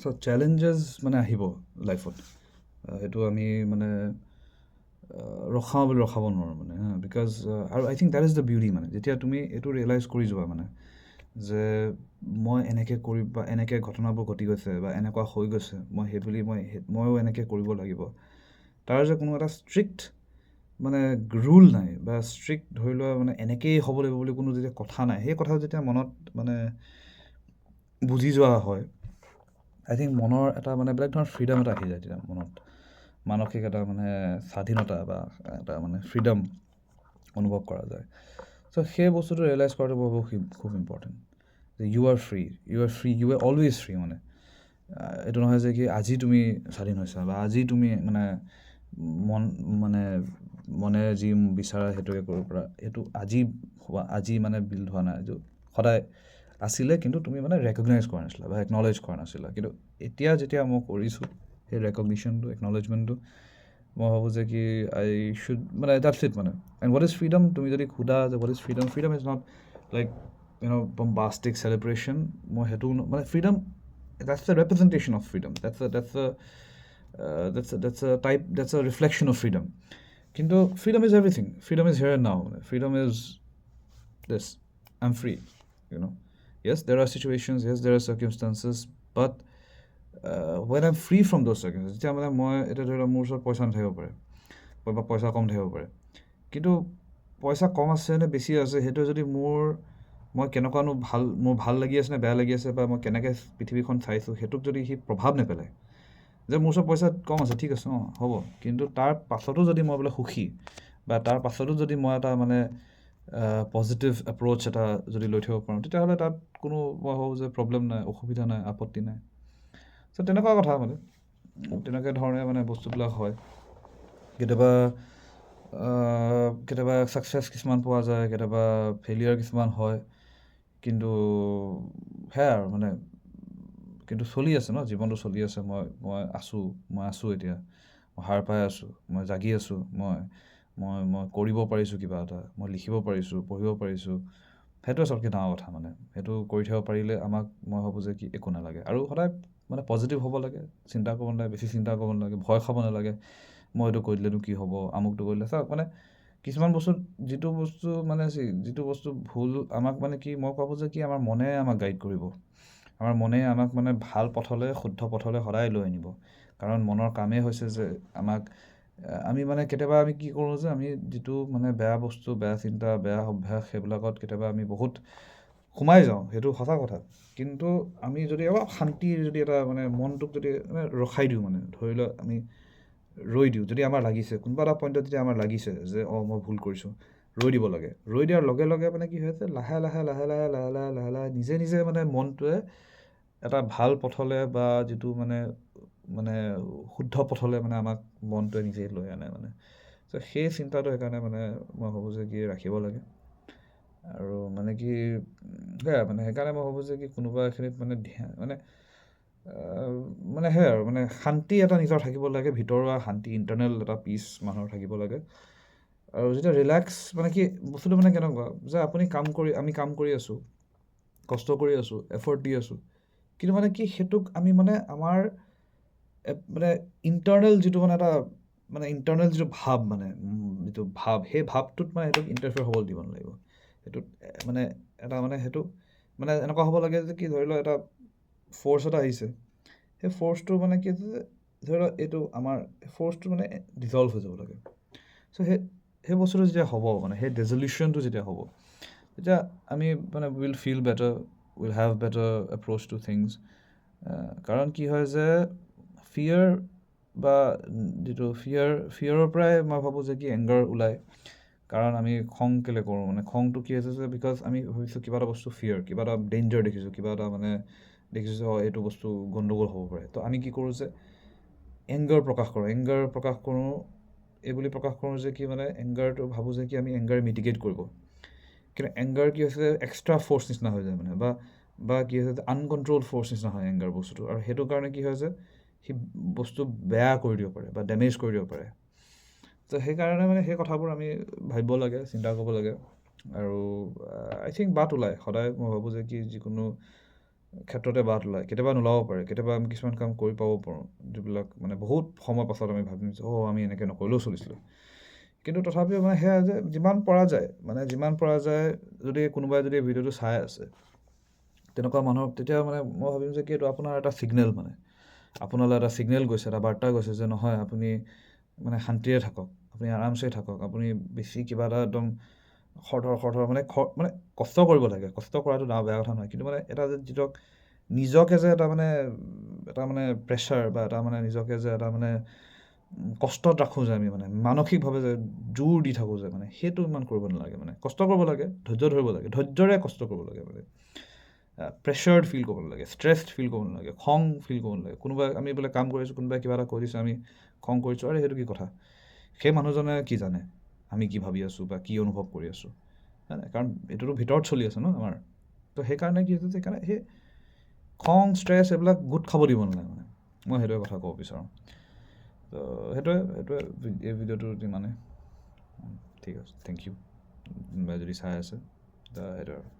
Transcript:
চ' challenges মানে আহিব লাইফত সেইটো আমি মানে ৰখাওঁ বুলি ৰখাব নোৱাৰোঁ মানে হা বিকজ আৰু I think that is the beauty মানে যেতিয়া তুমি এইটো ৰিয়েলাইজ কৰি যোৱা মানে যে মই এনেকৈ কৰি বা এনেকৈ ঘটনাবোৰ ঘটি গৈছে বা এনেকুৱা হৈ গৈছে মই সেইবুলি মই ময়ো এনেকৈ কৰিব লাগিব তাৰ যে কোনো এটা ষ্ট্ৰিক্ট মানে ৰুল নাই বা ষ্ট্ৰিক্ট ধৰি লোৱা মানে এনেকেই হ'ব লাগিব বুলি কোনো যেতিয়া কথা নাই সেই কথা যেতিয়া মনত মানে বুজি যোৱা হয় আই থিংক মনৰ এটা মানে বেলেগ ধৰণৰ ফ্ৰীডম এটা আহি যায় তেতিয়া মনত। মানসিক এটা মানে স্বাধীনতা বা এটা মানে ফ্ৰীডম অনুভৱ কৰা যায়। চ' সেই বস্তুটো ৰিয়েলাইজ কৰাটো বহুত খুব ইম্পৰ্টেণ্ট যে you are free you are free you are always free মানে। এইটো নহয় যে কি আজি তুমি স্বাধীন হৈছা বা আজি তুমি মানে মন মানে মনে যি বিচাৰা সেইটোকে কৰিব পাৰা। সেইটো আজি হোৱা, আজি মানে বিল্ড হোৱা নাই। এইটো সদায় আছিলে কিন্তু তুমি মানে ৰেকগনাইজ কৰা নাছিলা বা একনলেজ কৰা নাছিলা। কিন্তু এতিয়া যেতিয়া মই কৰিছোঁ সেই ৰেকগনিশ্যনটো একনলেজমেণ্টটো মই ভাবোঁ যে কি আই শ্বুড মানে দ্যাটছ ইট মানে। এণ্ড হোৱাট ইজ ফ্ৰীডম তুমি যদি সোধা যে what is freedom freedom is not like you know' bombastic celebration মই সেইটো মানে freedom that's the representation of freedom that's that's that's that's a type that's a reflection of freedom কিন্তু freedom is everything freedom is here now মানে। Freedom is this I am free you know' yes there are situations yes there are circumstances but when I free from those circumstances যেতিয়া মানে মই এতিয়া ধৰি লওক মোৰ ওচৰত পইচা নাথাকিব পাৰে বা পইচা কম থাকিব পাৰে, কিন্তু পইচা কম আছে নে বেছি আছে, সেইটো যদি মোৰ, মই কেনেকুৱানো ভালো, মোৰ ভালো লাগি আছে নে বেয়া লাগি আছে, বা মই কেনেকৈ পৃথিৱীখন চাইছোঁ, সেইটোক যদি সি প্ৰভাৱ নেপেলায়, যে মোৰ ওচৰত পইচা কম আছে, ঠিক আছে, অঁ, হ'ব, কিন্তু তাৰ পাছতো যদি মই বোলে সুখী, বা তাৰ পাছতো যদি মই এটা মানে পজিটিভ এপ্ৰ'চ এটা যদি লৈ থাকিব পাৰোঁ তেতিয়াহ'লে তাত কোনো মই ভাবোঁ যে প্ৰব্লেম নাই অসুবিধা নাই আপত্তি নাই। চ' তেনেকুৱা কথা মানে। তেনেকুৱা ধৰণে মানে বস্তুবিলাক হয়। কেতিয়াবা কেতিয়াবা ছাকচেছ কিছুমান পোৱা যায় কেতিয়াবা ফেইলিয়াৰ কিছুমান হয়। কিন্তু সেয়াই আৰু মানে কিন্তু চলি আছে ন জীৱনটো চলি আছে। মই মই আছোঁ মই আছোঁ এতিয়া। মই সাৰ পাই আছোঁ মই জাগি আছোঁ মই মই মই কৰিব পাৰিছোঁ কিবা এটা মই লিখিব পাৰিছোঁ পঢ়িব পাৰিছোঁ সেইটোৱে চবতকৈ ডাঙৰ কথা মানে সেইটো কৰি থাকিব পাৰিলে আমাক মই ভাবোঁ যে কি একো নালাগে। আৰু সদায় মানে পজিটিভ হ'ব লাগে চিন্তা কৰিব নালাগে বেছি চিন্তা কৰিব নালাগে ভয় খাব নালাগে মই এইটো কৰি দিলেনো কি হ'ব আমুকটো কৰিলে চাওক মানে কিছুমান বস্তু যিটো বস্তু মানে যিটো বস্তু ভুল আমাক মানে কি মই ভাবোঁ যে কি আমাৰ মনে আমাক গাইড কৰিব। আমাৰ মনে আমাক মানে ভাল পথলৈ শুদ্ধ পথলৈ সদায় লৈ আনিব। কাৰণ মনৰ কামেই হৈছে যে আমাক আমি মানে কেতিয়াবা আমি কি কৰোঁ যে আমি যিটো মানে বেয়া বস্তু বেয়া চিন্তা বেয়া অভ্যাস সেইবিলাকত কেতিয়াবা আমি বহুত সোমাই যাওঁ সেইটো সঁচা কথা। কিন্তু আমি যদি অলপ শান্তিৰ যদি এটা মানে মনটোক যদি মানে ৰখাই দিওঁ মানে ধৰি লওক আমি ৰৈ দিওঁ যদি আমাৰ লাগিছে কোনোবা এটা পইণ্টত যদি আমাৰ লাগিছে যে অঁ মই ভুল কৰিছোঁ ৰৈ দিব লাগে। ৰৈ দিয়াৰ লগে লগে মানে কি হৈছে লাহে লাহে লাহে লাহে লাহে লাহে লাহে লাহে নিজে নিজে মানে মনটোৱে এটা ভাল পথলৈ বা যিটো মানে মানে শুদ্ধ পথলৈ মানে আমাক মনটোৱে নিজেই লৈ আনে মানে। চ' সেই চিন্তাটো সেইকাৰণে মানে মই ভাবোঁ যে কি ৰাখিব লাগে। আৰু মানে কি সেয়াই মানে সেইকাৰণে মই ভাবোঁ যে কি কোনোবা এখিনিত মানে ধ্যান মানে মানে সেয়াই আৰু মানে শান্তি এটা নিজৰ থাকিব লাগে ভিতৰুৱা শান্তি ইণ্টাৰনেল এটা পিচ মানুহৰ থাকিব লাগে। আৰু যেতিয়া ৰিলেক্স মানে কি বস্তুটো মানে কেনেকুৱা যে আপুনি কাম কৰি আমি কাম কৰি আছোঁ কষ্ট কৰি আছোঁ এফৰ্ট দি আছোঁ কিন্তু মানে কি সেইটোক আমি মানে আমাৰ মানে ইণ্টাৰনেল যিটো মানে এটা মানে ইণ্টাৰনেল যিটো ভাৱ মানে যিটো ভাৱ সেই ভাৱটোত মানে সেইটোক ইণ্টাৰফেয়াৰ হ'বলৈ দিব নালাগিব। সেইটোত মানে এটা মানে সেইটো মানে এনেকুৱা হ'ব লাগে যে কি ধৰি লওক এটা ফ'ৰ্চ এটা আহিছে সেই ফ'ৰ্চটো মানে কি হৈছে যে ধৰি লওক এইটো আমাৰ ফ'ৰ্চটো মানে ডিজল্ভ হৈ যাব লাগে। চ' সেই সেই বস্তুটো যেতিয়া হ'ব মানে সেই ৰেজলিউশ্যনটো যেতিয়া হ'ব তেতিয়া আমি মানে will feel better will have better approach to things কাৰণ কি হয় যে ফিয়াৰ বা যিটো ফিয়াৰ ফিয়াৰৰ পৰাই মই ভাবোঁ যে কি এংগাৰ ওলায়। কাৰণ আমি খং কেলৈ কৰোঁ? মানে খংটো কি হৈছে যে বিকজ আমি ভাবিছোঁ কিবা এটা বস্তু ফিয়াৰ কিবা এটা ডেঞ্জাৰ দেখিছোঁ, কিবা এটা মানে দেখিছোঁ অঁ এইটো বস্তু গণ্ডগোল হ'ব পাৰে। তো আমি কি কৰোঁ যে এংগাৰ প্ৰকাশ কৰোঁ। এংগাৰ প্ৰকাশ কৰোঁ, এই বুলি প্ৰকাশ কৰোঁ যে কি মানে এংগাৰটো ভাবোঁ যে কি আমি এংগাৰ মিটিগেট কৰিব। কিন্তু এংগাৰ কি হৈছে এক্সট্ৰা ফ'ৰ্চ নিচিনা হৈ যায় মানে। বা বা কি হৈছে আনকণ্ট্ৰল ফ'ৰ্চ নিচিনা হয় এংগাৰ বস্তুটো। আৰু সেইটো কাৰণে কি হয় যে সি বস্তু বেয়া কৰি দিব পাৰে বা ডেমেজ কৰি দিব পাৰে। তো সেইকাৰণে মানে সেই কথাবোৰ আমি ভাবিব লাগে চিন্তা কৰিব লাগে। আৰু আই থিংক বাট ওলায়। সদায় মই ভাবোঁ যে কি যিকোনো ক্ষেত্ৰতে বাট ওলায়। কেতিয়াবা নোলাব পাৰে কেতিয়াবা আমি কিছুমান কাম কৰি পাব পাৰোঁ। যিবিলাক মানে বহুত সময় পাছত আমি ভাবিম যে অ' আমি এনেকৈ নকৰিলেও চলিছিলোঁ। কিন্তু তথাপিও মানে সেয়া যে যিমান পৰা যায় মানে যিমান পৰা যায় যদি কোনোবাই যদি ভিডিঅ'টো চাই আছে তেনেকুৱা মানুহক তেতিয়া মানে মই ভাবিম যে কি এইটো আপোনাৰ এটা ছিগনেল মানে। আপোনালৈ এটা ছিগনেল গৈছে এটা বাৰ্তা গৈছে যে নহয় আপুনি মানে শান্তিৰে থাকক আপুনি আৰামছে থাকক আপুনি বেছি কিবা এটা একদম খৰধৰ খৰধৰ মানে খ মানে কষ্ট কৰিব লাগে কষ্ট কৰাটো ডাঙৰ বেয়া কথা নহয় কিন্তু মানে এটা যে যিটো নিজকে যে এটা মানে এটা মানে প্ৰেছাৰ বা এটা মানে নিজকে যে এটা মানে কষ্টত ৰাখোঁ যে আমি মানে মানসিকভাৱে যে জোৰ দি থাকোঁ যে মানে সেইটো ইমান কৰিব নালাগে মানে কষ্ট কৰিব লাগে ধৈৰ্য ধৰিব লাগে ধৈৰ্যৰে কষ্ট কৰিব লাগে মানে। প্ৰেছাৰ্ড ফিল কৰিব নালাগে ষ্ট্ৰেছড ফিল কৰিব নালাগে খং ফিল কৰিব নালাগে। কোনোবাই আমি বোলে কাম কৰিছোঁ কোনোবাই কিবা এটা কৈ দিছে আমি খং কৰিছোঁ আৰে সেইটো কি কথা? সেই মানুহজনে কি জানে? আমি কি ভাবি আছোঁ বা কি অনুভৱ কৰি আছোঁ? হয়নে কাৰণ এইটোতো ভিতৰত চলি আছে ন আমাৰ। তো সেইকাৰণে কি হৈছে সেইকাৰণে সেই খং ষ্ট্ৰেছ এইবিলাক গোট খাব দিব নালাগে মানে। মই সেইটোৱে কথা ক'ব বিচাৰোঁ। তো সেইটোৱে সেইটোৱে এই ভিডিঅ'টো যিমানে ঠিক আছে। থেংক ইউ কোনোবাই যদি চাই আছে সেইটোৱে আৰু।